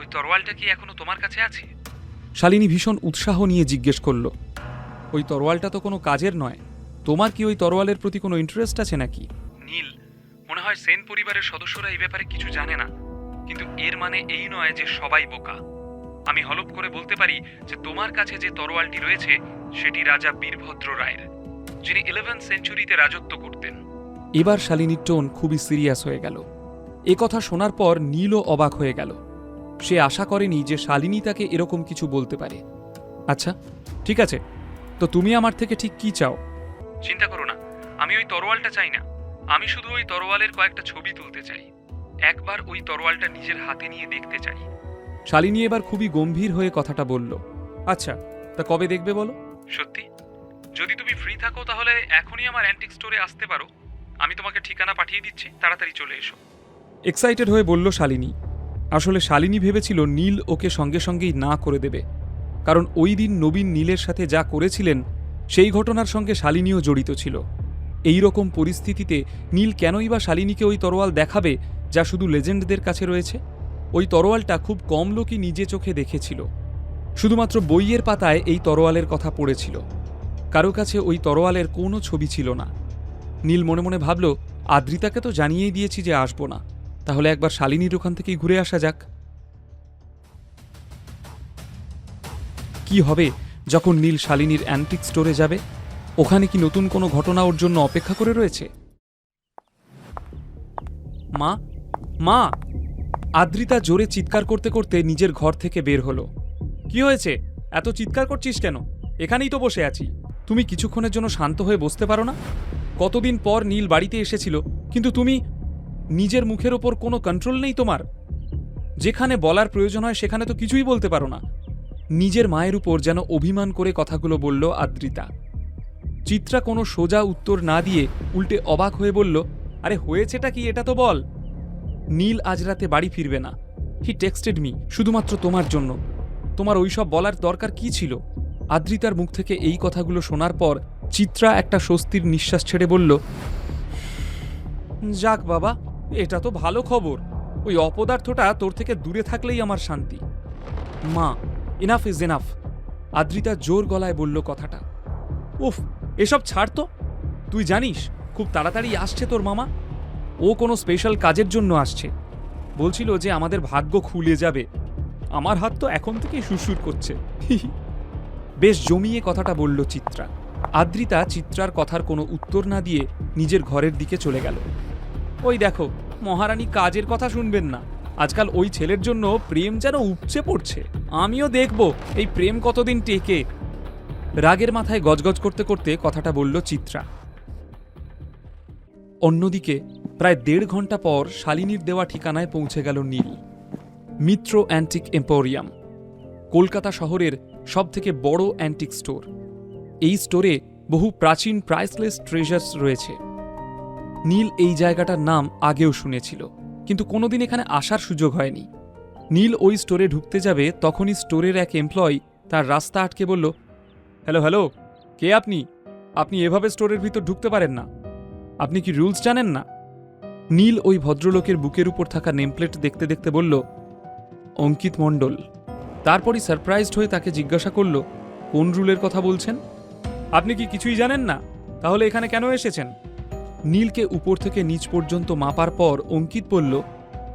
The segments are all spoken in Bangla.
ওই তরোয়ালটা কি এখনও তোমার কাছে আছে? শালিনী ভীষণ উৎসাহ নিয়ে জিজ্ঞেস করল ওই তরোয়ালটা তো কোনো কাজের নয়। তোমার কি ওই তরোয়ালের প্রতি কোনো ইন্টারেস্ট আছে নাকি? নীল মনে হয় সেন পরিবারের সদস্যরা এই ব্যাপারে কিছু জানে না। কিন্তু এর মানে এই নয় যে সবাই বোকা। আমি হলপ করে বলতে পারি যে তোমার কাছে যে তরোয়ালটি রয়েছে সেটি রাজা বীরভদ্র রায়ের যিনি ইলেভেন সেঞ্চুরিতে রাজত্ব করতেন। এবার শালিনীর টোন খুবই সিরিয়াস হয়ে গেল। এ কথা শোনার পর নীলও অবাক হয়ে গেল। সে আশা করেনি যে শালিনী তাকে এরকম কিছু বলতে পারে। আচ্ছা ঠিক আছে। তো তুমি আমার থেকে ঠিক কি চাও? চিন্তা করো না আমি ওই তরোয়ালটা চাই না। আমি শুধু ওই তরোয়ালের কয়েকটা ছবি তুলতে চাই। একবার ওই তরোয়ালটা নিজের হাতে নিয়ে দেখতে চাই। শালিনী এবার খুবই গম্ভীর হয়ে কথাটা বলল আচ্ছা তা কবে দেখবে বলো? সত্যি? যদি তুমি ফ্রি থাকো তাহলে এখনই আমার অ্যান্টিক স্টোরে আসতে পারো। আমি তোমাকে ঠিকানা পাঠিয়ে দিচ্ছি তাড়াতাড়ি চলে এসো। এক্সাইটেড হয়ে বলল শালিনী আসলে শালিনী ভেবেছিল নীল ওকে সঙ্গে সঙ্গেই না করে দেবে। কারণ ওই দিন নবীন নীলের সাথে যা করেছিলেন, সেই ঘটনার সঙ্গে শালিনীও জড়িত ছিল। এই রকম পরিস্থিতিতে নীল কেনই বা শালিনীকে ওই তরোয়াল দেখাবে, যা শুধু লেজেন্ডদের কাছে রয়েছে? ওই তরোয়ালটা খুব কম লোকই নিজে চোখে দেখেছিল। শুধুমাত্র বইয়ের পাতায় এই তরোয়ালের কথা পড়েছিল। কারও কাছে ওই তরোয়ালের কোনো ছবি ছিল না। নীল মনে মনে ভাবল, আদ্রিতাকে তো জানিয়েই দিয়েছি যে আসব না। তাহলে একবার শালিনীর ওখান থেকেই ঘুরে আসা যাক। কি হবে যখন নীল শালিনীর অ্যান্টিক স্টোরে যাবে? ওখানে কি নতুন কোনো ঘটনা ওর জন্য অপেক্ষা করে রয়েছে? মা মা! আদ্রিতা জোরে চিৎকার করতে করতে নিজের ঘর থেকে বের হলো। কি হয়েছে? এত চিৎকার করছিস কেন? এখানেই তো বসে আছি। তুমি কিছুক্ষণের জন্য শান্ত হয়ে বসতে পারো না? কতদিন পর নীল বাড়িতে এসেছিল, কিন্তু তুমি নিজের মুখের ওপর কোনো কন্ট্রোল নেই তোমার। যেখানে বলার প্রয়োজন হয়, সেখানে তো কিছুই বলতে পারো না। নিজের মায়ের উপর যেন অভিমান করে কথাগুলো বলল আদ্রিতা। চিত্রা কোনো সোজা উত্তর না দিয়ে উল্টে অবাক হয়ে বলল, আরে হয়েছেটা কি? এটা তো বল। নীল আজ রাতে বাড়ি ফিরবে না। হি টেক্সটেড মি শুধুমাত্র তোমার জন্য। তোমার ওইসব বলার দরকার কি ছিল? আদ্রিতার মুখ থেকে এই কথাগুলো শোনার পর চিত্রা একটা স্বস্তির নিঃশ্বাস ছেড়ে বলল, যাক বাবা এটা তো ভালো খবর। ওই অপদার্থটা তোর থেকে দূরে থাকলেই আমার শান্তি। মা এনাফ ইজ এনাফ আদ্রিতা জোর গলায় বলল কথাটা। উফ, এসব ছাড় তো। তুই জানিস, খুব তাড়াতাড়ি আসছে তোর মামা। ও কোনো স্পেশাল কাজের জন্য আসছে। বলছিল যে আমাদের ভাগ্য খুলে যাবে। আমার হাত তো এখন থেকেই সুরসুর করছে। বেশ জমিয়ে কথাটা বলল চিত্রা। আদ্রিতা চিত্রার কথার কোনো উত্তর না দিয়ে নিজের ঘরের দিকে চলে গেল। ওই দেখো, মহারানী কাজের কথা শুনবেন না। আজকাল ওই ছেলের জন্য প্রেম যেন উপচে পড়ছে। আমিও দেখব, এই প্রেম কতদিন টেকে। রাগের মাথায় গজগজ করতে করতে কথাটা বলল চিত্রা। অন্যদিকে, প্রায় দেড় ঘণ্টা পর শালিনীর দেওয়া ঠিকানায় পৌঁছে গেল নীল। মিত্র অ্যান্টিক এম্পোরিয়াম, কলকাতা শহরের সবথেকে বড় অ্যান্টিক স্টোর। এই স্টোরে বহু প্রাচীন প্রাইসলেস ট্রেজার্স রয়েছে। নীল এই জায়গাটার নাম আগেও শুনেছিল, কিন্তু কোনোদিন এখানে আসার সুযোগ হয়নি। নীল ওই স্টোরে ঢুকতে যাবে, তখনই স্টোরের এক এমপ্লয়ি তার রাস্তা আটকে বলল হ্যালো হ্যালো কে আপনি? আপনি এভাবে স্টোরের ভিতর ঢুকতে পারেন না। আপনি কি রুলস জানেন না? নীল ওই ভদ্রলোকের বুকের উপর থাকা নেমপ্লেট দেখতে দেখতে বলল, অঙ্কিত মণ্ডল। তারপরই সারপ্রাইজড হয়ে তাকে জিজ্ঞাসা করল, কোন রুলের কথা বলছেন? আপনি কি কিছুই জানেন না? তাহলে এখানে কেন এসেছেন? নীলকে উপর থেকে নিচ পর্যন্ত মাপার পর অঙ্কিত বলল,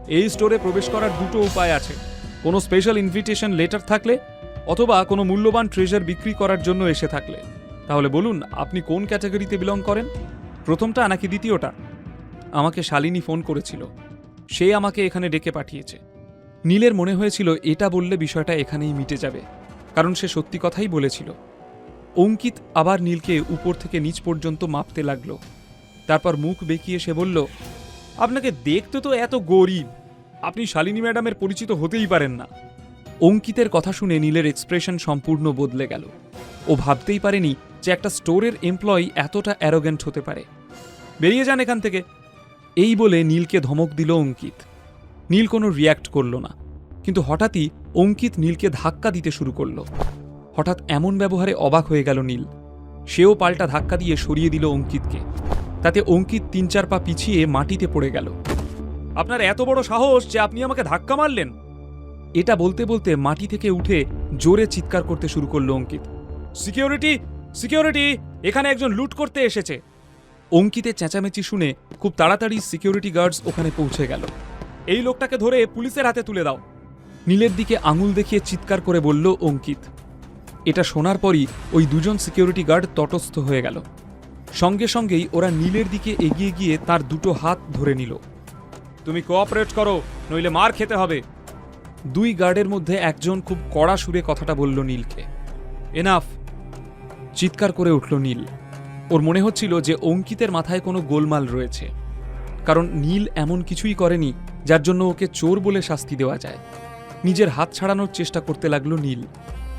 এই স্টোরে প্রবেশ করার দুটো উপায় আছে। কোনো স্পেশাল ইনভিটেশন লেটার থাকলে অথবা কোনো মূল্যবান ট্রেজার বিক্রি করার জন্য এসে থাকলে। তাহলে বলুন, আপনি কোন ক্যাটাগরিতে বিলং করেন? প্রথমটা নাকি দ্বিতীয়টা? আমাকে শালিনী ফোন করেছিল। সে আমাকে এখানে ডেকে পাঠিয়েছে। নীলের মনে হয়েছিল, এটা বললে বিষয়টা এখানেই মিটে যাবে। কারণ সে সত্যি কথাই বলেছিল। অঙ্কিত আবার নীলকে উপর থেকে নিচ পর্যন্ত মাপতে লাগল। তারপর মুখ বেঁকিয়ে সে বলল, আপনাকে দেখতে তো এত গরিব। আপনি শালিনী ম্যাডামের পরিচিত হতেই পারেন না। অঙ্কিতের কথা শুনে নীলের এক্সপ্রেশন সম্পূর্ণ বদলে গেল। ও ভাবতেই পারেনি যে একটা স্টোরের এমপ্লয়ি এতটা অ্যারোগেন্ট হতে পারে। বেরিয়ে যান এখান থেকে। এই বলে নীলকে ধমক দিল অঙ্কিত। নীল কোনো রিয়্যাক্ট করল না। কিন্তু হঠাৎই অঙ্কিত নীলকে ধাক্কা দিতে শুরু করল। হঠাৎ এমন ব্যবহারে অবাক হয়ে গেল নীল। সেও পাল্টা ধাক্কা দিয়ে সরিয়ে দিল অঙ্কিতকে। তাতে অঙ্কিত তিন চার পা পিছিয়ে মাটিতে পড়ে গেল। আপনার এত বড় সাহস যে আপনি আমাকে ধাক্কা মারলেন। এটা বলতে বলতে মাটি থেকে উঠে জোরে চিৎকার করতে শুরু করল অঙ্কিত। সিকিউরিটি সিকিউরিটি, এখানে একজন লুট করতে এসেছে। অঙ্কিতের চেঁচামেচি শুনে খুব তাড়াতাড়ি সিকিউরিটি গার্ডস ওখানে পৌঁছে গেল। এই লোকটাকে ধরে পুলিশের হাতে তুলে দাও। নীলের দিকে আঙুল দেখিয়ে চিৎকার করে বলল অঙ্কিত। এটা শোনার পরই ওই দুজন সিকিউরিটি গার্ড তটস্থ হয়ে গেল। সঙ্গে সঙ্গেই ওরা নীলের দিকে এগিয়ে গিয়ে তার দুটো হাত ধরে নিল। তুমি কোঅপারেট করো, নইলে মার খেতে হবে। দুই গার্ডের মধ্যে একজন খুব কড়া সুরে কথাটা বলল নীলকে। এনাফ! চিৎকার করে উঠল নীল। ওর মনে হচ্ছিল যে অঙ্কিতের মাথায় কোনো গোলমাল রয়েছে। কারণ নীল এমন কিছুই করেনি, যার জন্য ওকে চোর বলে শাস্তি দেওয়া যায়। নিজের হাত ছাড়ানোর চেষ্টা করতে লাগল নীল।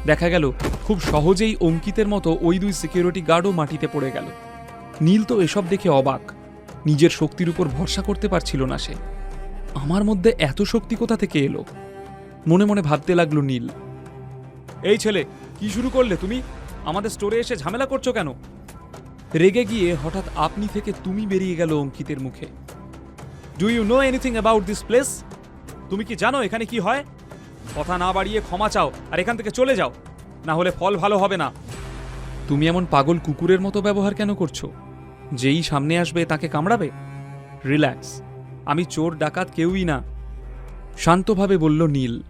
দেখা গেল, খুব সহজেই অঙ্কিতের মতো ওই দুই সিকিউরিটি গার্ডও মাটিতে পড়ে গেল। নীল তো এসব দেখে অবাক। নিজের শক্তির উপর ভরসা করতে পারছিল না সে। আমার মধ্যে এত শক্তি কোথা থেকে এলো? মনে মনে ভাবতে লাগল নীল। এই ছেলে কি শুরু করলে তুমি? আমাদের স্টোরে এসে ঝামেলা করছ কেন? রেগে গিয়ে হঠাৎ আপনি থেকে তুমি বেরিয়ে গেল অঙ্কিতের মুখে। Do you know anything about this place তুমি কি জানো এখানে কি হয়? কথা না বাড়িয়ে ক্ষমা চাও আর এখান থেকে চলে যাও। না হলে ফল ভালো হবে না। তুমি এমন পাগল কুকুরের মতো ব্যবহার কেন করছ? যেই সামনে আসবে তাকে কামড়াবে? রিল্যাক্স। আমি চোর ডাকাত কেউই না। শান্তভাবে বলল নীল।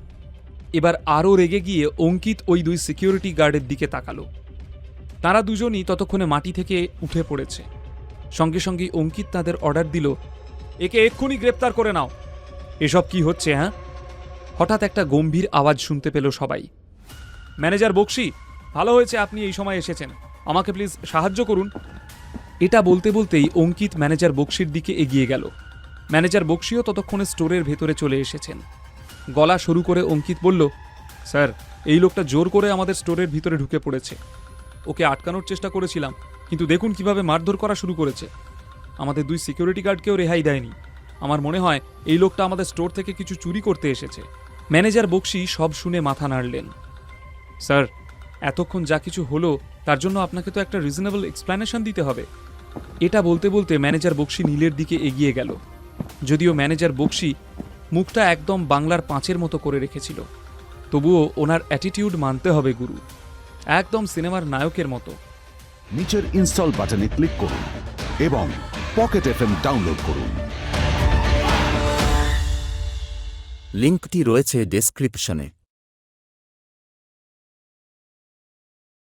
এবার আরও রেগে গিয়ে অঙ্কিত ওই দুই সিকিউরিটি গার্ডের দিকে তাকালো। তারা দুজনই ততক্ষণে মাটি থেকে উঠে পড়েছে। সঙ্গে সঙ্গেই অঙ্কিত তাদের অর্ডার দিল, একে এক্ষুনি গ্রেপ্তার করে নাও। এসব কি হচ্ছে হ্যাঁ? হঠাৎ একটা গম্ভীর আওয়াজ শুনতে পেল সবাই। ম্যানেজার বক্সি, ভালো হয়েছে আপনি এই সময় এসেছেন। আমাকে প্লিজ সাহায্য করুন। এটা বলতে বলতেই অঙ্কিত ম্যানেজার বক্সির দিকে এগিয়ে গেল। ম্যানেজার বক্সিও ততক্ষণে স্টোরের ভেতরে চলে এসেছেন। গলা শুরু করে অঙ্কিত বলল, স্যার, এই লোকটা জোর করে আমাদের স্টোরের ভিতরে ঢুকে পড়েছে। ওকে আটকানোর চেষ্টা করেছিলাম, কিন্তু দেখুন কীভাবে মারধর করা শুরু করেছে। আমাদের দুই সিকিউরিটি গার্ডকেও রেহাই দেয়নি। আমার মনে হয় এই লোকটা আমাদের স্টোর থেকে কিছু চুরি করতে এসেছে। ম্যানেজার বক্সি সব শুনে মাথা নাড়লেন। স্যার, এতক্ষণ যা কিছু হলো, তার জন্য আপনাকে তো একটা রিজনেবল এক্সপ্লেনেশন দিতে হবে। এটা বলতে বলতে ম্যানেজার বক্সি নীলের দিকে এগিয়ে গেল। যদিও ম্যানেজার বক্সি মুখটা একদম বাংলার পাঁচের মতো করে রেখেছিল তবুও ওনার অ্যাটিটিউড মানতে হবে গুরু। একদম সিনেমার নায়কের মতো। নিচের ইনস্টল বাটনে ক্লিক করুন এবং পকেট এফএম ডাউনলোড করুন। লিঙ্কটি রয়েছে ডেসক্রিপশনে